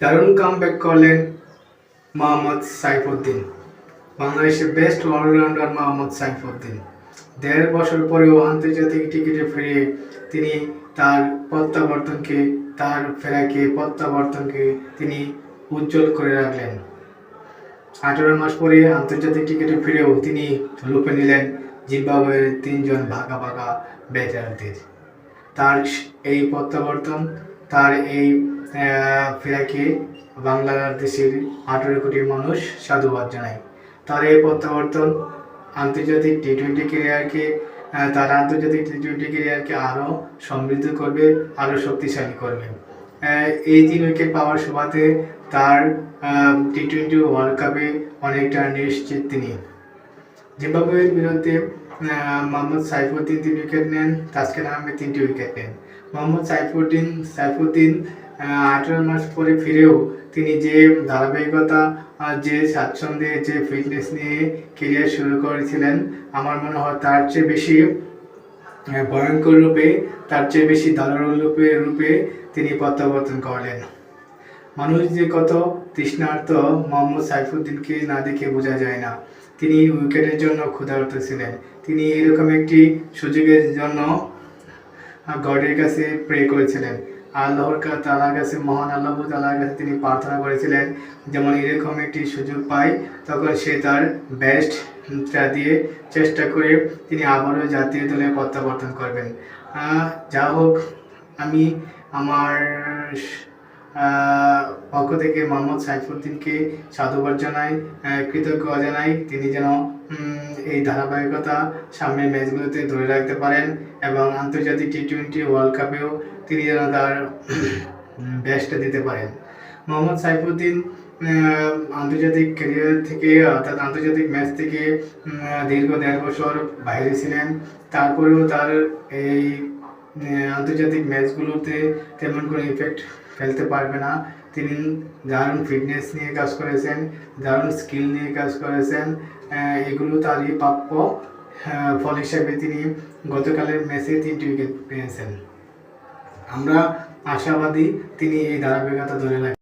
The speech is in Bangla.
দারুণ কামব্যাক করলেন মোহাম্মদ সাইফুদ্দিন। বাংলাদেশের বেস্ট অলরাউন্ডার মোহাম্মদ সাইফুদ্দিন। দেড় বছর পরেও আন্তর্জাতিক টিকিটে ফিরে তিনি তার প্রত্যাবর্তনকে, তার ফেরাকে প্রত্যাবর্তনকে তিনি উজ্জ্বল করে রাখলেন। আঠারো মাস পরে আন্তর্জাতিক টিকিটে ফিরেও তিনি লুপে নিলেন জিম্বাবুয়ের তিনজন ভাগা ভাগা ব্যাটারদের তার এই প্রত্যাবর্তন, তার এই ফেরাকে বাংলাদেশের আঠেরো কোটি মানুষ সাধুবাদ জানায়। তার এই প্রত্যাবর্তন আন্তর্জাতিক টি টোয়েন্টি ক্যারিয়ারকে আহ, তার আন্তর্জাতিক টি টোয়েন্টি ক্যারিয়ারকে আরও সমৃদ্ধ করবে আরও শক্তিশালী করবে। এই তিন উইকেট পাওয়ার সুবাদে তার টি টোয়েন্টি ওয়ার্ল্ড কাপে অনেকটা নিশ্চিত তিনি। জিম্বাবুয়ের বিরুদ্ধে মোহাম্মদ সাইফুদ্দিন তিন উইকেট নেন, তাসকিন আহমেদ তিনটি উইকেট নেন। মোহাম্মদ সাইফুদ্দিন সাইফুদ্দিন আঠেরো মাস পরে ফিরেও তিনি যে ধারাবাহিকতা যে স্বাচ্ছন্দ্যে, যে ফিটনেস নিয়ে কেরিয়ার শুরু করেছিলেন, আমার মনে হয় তার চেয়ে বেশি ভয়ঙ্কর রূপে, তার চেয়ে বেশি দারুণ রূপে রূপে তিনি প্রত্যাবর্তন করলেন। মানুষ যে কত তৃষ্ণার্ত, মোহাম্মদ সাইফুদ্দিনকে না দেখে বোঝা যায় না। তিনি উইকেটের জন্য ক্ষুধার্ত ছিলেন। তিনি এরকম একটি সুযোগের জন্য গডের কাছে প্রে করেছিলেন। আল্লাহর তাআলার কাছে, মহান আল্লাহ তাআলার কাছে তিনি প্রার্থনা করেছিলেন, যেমন এরকম একটি সুযোগ পায়, তখন সে তার বেস্টটা দিয়ে চেষ্টা করে তিনি আবারও জাতীয় দলে প্রত্যাবর্তন করবেন। যা হোক, আমি আমার পক্ষ থেকে মোহাম্মদ সাইফুদ্দিনকে সাধুবাদ জানাই কৃতজ্ঞ জানাই। তিনি যেন এই ধারাবাহিকতা সামনের ম্যাচগুলোতে ধরে রাখতে পারেন এবং আন্তর্জাতিক টি টোয়েন্টি ওয়ার্ল্ড কাপেও তিনি যেন তার বেস্টটা দিতে পারেন। মোহাম্মদ সাইফুদ্দিন আন্তর্জাতিক ক্যারিয়ার থেকে, অর্থাৎ আন্তর্জাতিক ম্যাচ থেকে দীর্ঘ দেড় বছর বাইরে ছিলেন। তারপরেও তার এই আন্তর্জাতিক ম্যাচগুলোতে তেমন কোনো ইফেক্ট ফেলতে পারবে না। তিনি দারুণ ফিটনেস নিয়ে কাজ করেছেন, দারুণ স্কিল নিয়ে কাজ করেছেন। এগুলো তারই প্রাপ্য। ফল হিসাবে তিনি গতকালের ম্যাচে তিনটি উইকেট পেয়েছেন। আমরা আশাবাদী তিনি এই ধারাবাহিকতা ধরে রাখবেন